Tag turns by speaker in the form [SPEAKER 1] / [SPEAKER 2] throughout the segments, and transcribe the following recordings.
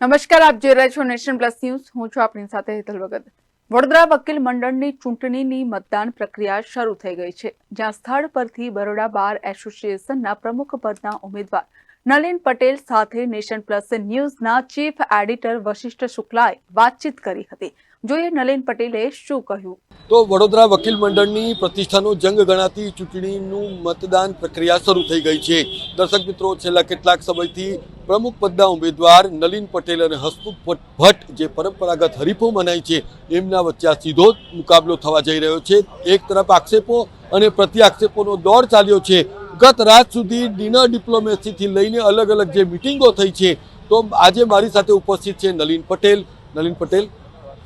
[SPEAKER 1] નમસ્કાર, આપ જોઈ રહ્યા છો નેશન પ્લસ ન્યૂઝ. હું છું આપની સાથે હેતલ ભગત. વડોદરા વકીલ મંડળની ચૂંટણીની મતદાન પ્રક્રિયા શરૂ થઈ ગઈ છે, જ્યાં સ્થળ પરથી બરોડા બાર એસોસિએશનના પ્રમુખ પદના ઉમેદવાર નલિન પટેલ સાથે નેશન પ્લસ ન્યૂઝના ચીફ એડિટર વશિષ્ઠ શુક્લાએ વાતચીત કરી હતી. જોઈએ નલિન પટેલે શું કહ્યું?
[SPEAKER 2] તો વડોદરા વકીલ મંડળની પ્રતિષ્ઠાનો જંગ ગણાતી ચૂંટણીનું મતદાન પ્રક્રિયા શરૂ થઈ ગઈ છે. દર્શક મિત્રો, છેલ્લા કેટલાક સમયથી પ્રમુખ પદના ઉમેદવાર નલિન પટેલ અને હસમુખ ભટ્ટ જે પરંપરાગત હરીફો મનાય છે, એમના વચ્ચે સીધો મુકાબલો થવા જઈ રહ્યો છે. એક તરફ આક્ષેપો અને પ્રતિ આક્ષેપોનો દોર ચાલ્યો છે. ગત રાત સુધી ડિનર ડિપ્લોમેસીથી લઈને અલગ અલગ જે મિટિંગો થઈ છે, તો આજે મારી સાથે ઉપસ્થિત છે નલિન પટેલ. નલિન પટેલ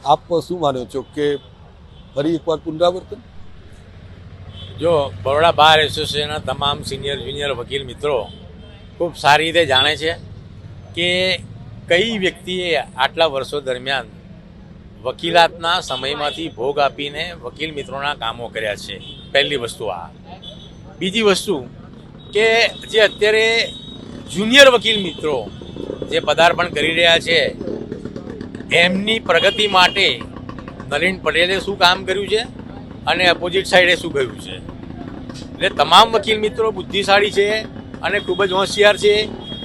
[SPEAKER 2] આપ શું માનો છો કે ફરી એકવાર પુનરાવર્તન?
[SPEAKER 3] જો બરોડા બાર એસોસિએશનના તમામ સિનિયર, જુનિયર, વકીલ, મિત્રો ખૂબ સારી રીતે જાણે છે કે કઈ વ્યક્તિએ આટલા વર્ષો દરમિયાન વકીલાતના સમયમાંથી ભોગ આપીને વકીલ મિત્રોના કામો કર્યા છે. પહેલી વસ્તુ આ. બીજી વસ્તુ કે જે અત્યારે જુનિયર વકીલ મિત્રો જે પદાર્પણ કરી રહ્યા છે એમની પ્રગતિ માટે નલિન પટેલે શું કામ કર્યું છે અને ઓપોઝિટ સાઈડે શું કર્યું છે? એટલે તમામ વકીલ મિત્રો બુદ્ધિશાળી છે અને ખૂબ જ હોશિયાર છે.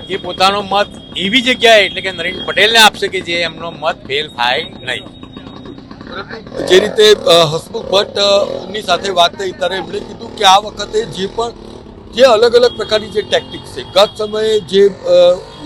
[SPEAKER 3] એ પોતાનો મત એવી જગ્યાએ એટલે કે નરેન પટેલને આપશે કે જે એમનો મત ફેલ થાય નહીં.
[SPEAKER 2] જે રીતે હસમુખ ભટ્ટની સાથે વાત થઈ, ત્યારે એમણે કીધું કે આ વખતે જે પણ, જે અલગ અલગ પ્રકારની જે ટેકનિક છે, ગત સમયે જે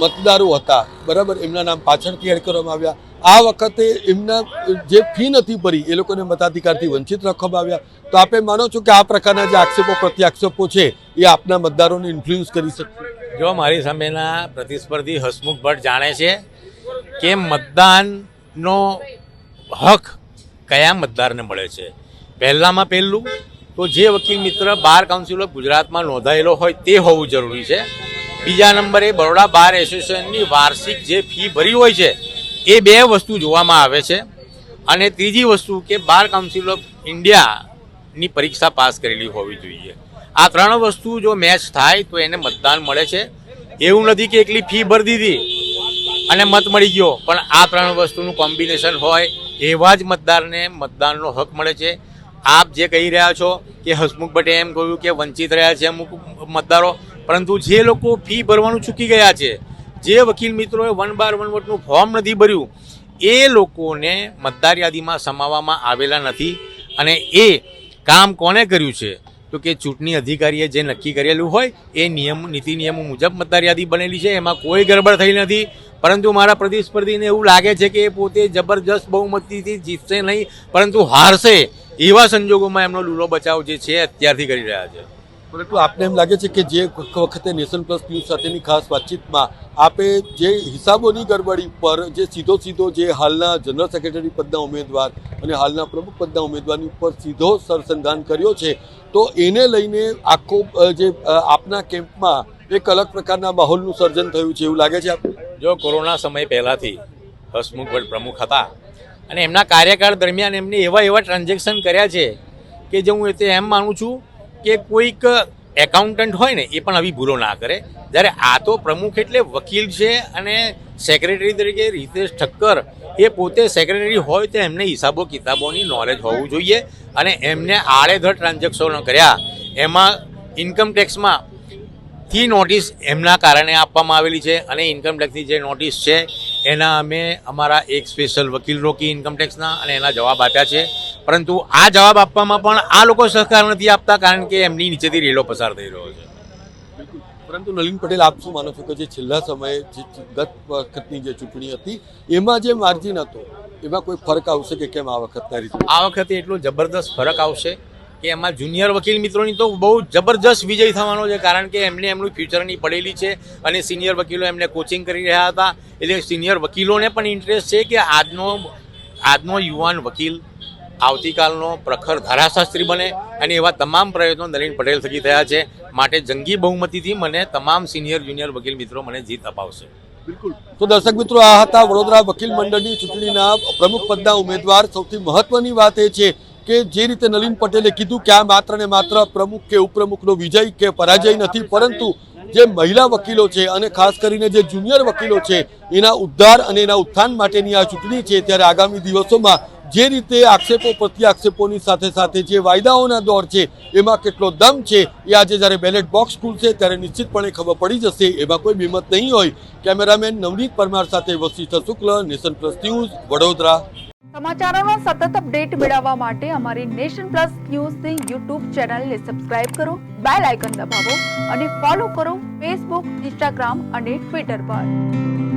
[SPEAKER 2] મતદારો હતા, બરાબર, એમના નામ પાછળથી એડ કરવામાં આવ્યા. આ વખતે એમના જે ફી નથી ભરી, એ લોકોને મતાધિકારથી વંચિત રાખવામાં આવ્યા. તો આપે માનો છો કે આ પ્રકારના જે આક્ષેપો, પ્રત્યાક્ષેપો છે, એ આપના મતદારોને ઇન્ફ્લુઅન્સ કરી શકશે
[SPEAKER 3] જો મારી સામેના પ્રતિસ્પર્ધી હસમુખ ભટ્ટ જાણે છે કે મતદાનનો હક કયા મતદારને મળે છે? પહેલામાં પહેલું તો જે વકીલ મિત્ર બાર કાઉન્સિલ ઓફ ગુજરાતમાં નોંધાયેલો હોય તે હોવું જરૂરી છે. બીજા નંબરે બરોડા બાર એસોસિએશનની વાર્ષિક જે ફી ભરી હોય છે એ બે વસ્તુ જોવામાં આવે છે. અને ત્રીજી વસ્તુ કે બાર કાઉન્સિલ ઓફ ઇન્ડિયાની પરીક્ષા પાસ કરેલી હોવી જોઈએ. આ ત્રણ વસ્તુ જો મેચ થાય તો એને મતદાન મળે છે. એવું નથી કે એકલી ફી ભરી દીધી અને મત મળી ગયો, પણ આ ત્રણ વસ્તુનું કોમ્બિનેશન હોય એવા જ મતદારને મતદાનનો હક મળે છે. આપ જે કહી રહ્યા છો કે હસમુખ ભટ્ટે એમ કહ્યું કે વંચિત રહ્યા છે અમુક મતદારો, પરંતુ જે લોકો ફી ભરવાનું ચૂકી ગયા છે જે વકીલ મિત્રોએ વન બાર વન વોટનું ફોર્મ નથી ભર્યું, એ લોકોને મતદાર યાદીમાં સમાવવામાં આવેલા નથી. અને એ કામ કોણે કર્યું છે? તો કે ચૂંટણી અધિકારીએ જે નક્કી કરેલું હોય, એ નિયમ, નીતિ નિયમો મુજબ મતદાર યાદી બનેલી છે. એમાં કોઈ ગરબડ થઈ નથી. પરંતુ મારા પ્રતિસ્પર્ધીને એવું લાગે છે કે એ પોતે જબરજસ્ત બહુમતીથી જીતશે નહીં, પરંતુ હારશે એવા સંજોગોમાં એમનો લૂલો બચાવ જે છે અત્યારથી કરી રહ્યા છે.
[SPEAKER 2] પરંતુ આપને એમ લાગે છે કે જે વખતે નેશન પ્લસ ન્યૂઝ સાથેની ખાસ વાતચીતમાં આપે જે હિસાબોની ગડબડી પર જે સીધો સીધો જે હાલના જનરલ સેક્રેટરી પદના ઉમેદવાર અને હાલના પ્રમુખ પદના ઉમેદવારની ઉપર સીધો સરસંધાન કર્યો છે, તો એને લઈને આખો જે આપના કેમ્પમાં એક અલગ પ્રકારના માહોલનું સર્જન થયું છે એવું લાગે છે
[SPEAKER 3] જો કોરોના સમય પહેલાંથી હસમુખ પ્રમુખ હતા અને એમના કાર્યકાળ દરમિયાન એમને એવા એવા ટ્રાન્ઝેક્શન કર્યા છે કે જે હું તે એમ માનું છું કે કોઈક એકાઉન્ટન્ટ હોય ને, એ પણ આવી ભૂલો ના કરે. જ્યારે આ તો પ્રમુખ એટલે વકીલ છે અને સેક્રેટરી તરીકે રીતેશ ઠક્કર, એ પોતે સેક્રેટરી હોય તો એમને હિસાબો કિતાબોની નોલેજ હોવું જોઈએ અને એમને આડેધડ ટ્રાન્ઝેક્શનો કર્યા. એમાં ઇન્કમ ટેક્સમાં થી નોટિસ એમના કારણે આપવામાં આવેલી છે અને ઇન્કમ ટેક્સની જે નોટિસ છે, એના અમે અમારા એક સ્પેશિયલ વકીલ રોકી ઇન્કમ ટેક્સના અને એના જવાબ આપ્યા છે. પરંતુ આ જવાબ આપવામાં પણ આ લોકો સહકાર નથી આપતા કારણ કે એમની નીચેથી રેલો પસાર થઈ રહ્યો છે.
[SPEAKER 2] પરંતુ નલિન પટેલ આપ શું માનો છો કે જે છેલ્લા સમયે જે ગત વખતની જે ચૂંટણી હતી એમાં જે માર્જિન હતો એમાં કોઈ ફરક આવશે કે કેમ આ વખતના રીતે?
[SPEAKER 3] આ વખતે એટલો જબરદસ્ત ફરક આવશે કે એમાં જુનિયર વકીલ મિત્રોની તો બહુ જબરજસ્ત વિજય થવાનો છે કારણ કે એમને એમનું ફ્યુચરની પડેલી છે અને સિનિયર વકીલો એમને કોચિંગ કરી રહ્યા હતા. એટલે સિનિયર વકીલોને પણ ઇન્ટરેસ્ટ છે કે આજનો આજનો યુવાન વકીલ આવતીકાલનો પ્રખર ધારાશાસ્ત્રી બને અને એવા તમામ પ્રયત્નો નલિન પટેલ થકી થયા છે. માટે જંગી બહુમતીથી મને તમામ સિનિયર જુનિયર વકીલ મિત્રો મને જીત અપાવશે.
[SPEAKER 2] બિલકુલ. તો દર્શક મિત્રો આ હતા વડોદરા વકીલ મંડળની ચૂંટણીના પ્રમુખ પદના ઉમેદવાર. સૌથી મહત્વની વાત એ છે કે જે રીતે નલિન પટેલે કીધું કે આ માત્ર ને માત્ર પ્રમુખ કે ઉપપ્રમુખનો વિજય કે પરાજય નથી પરંતુ જે મહિલા વકીલો છે અને ખાસ કરીને જે જુનિયર વકીલો છે એના ઉદ્ધાર અને એના ઉત્થાન માટેની આ ચૂંટણી છે. ત્યારે આગામી દિવસોમાં જે રીતે આક્ષેપો પ્રત્યાક્ષેપોની સાથે સાથે જે વાયદાઓના દોર છે, એમાં કેટલો દમ છે, એ આજે જ્યારે બેલેટ બોક્સ ખુલશે ત્યારે નિશ્ચિતપણે ખબર પડી જશે. એમાં કોઈ બિમત નહીં હોય. કેમેરામેન નવનીત પરમાર સાથે Vashishtha Shukla, nation plus news, Vadodara.
[SPEAKER 1] સમાચારોનો સતત અપડેટ મેળવવા માટે અમારી નેશન પ્લસ ન્યૂઝની યુટ્યુબ ચેનલને સબસ્ક્રાઇબ કરો, બેલ આઇકન દબાવો અને ફોલો કરો ફેસબુક ઇન્સ્ટાગ્રામ અને ટ્વિટર પર.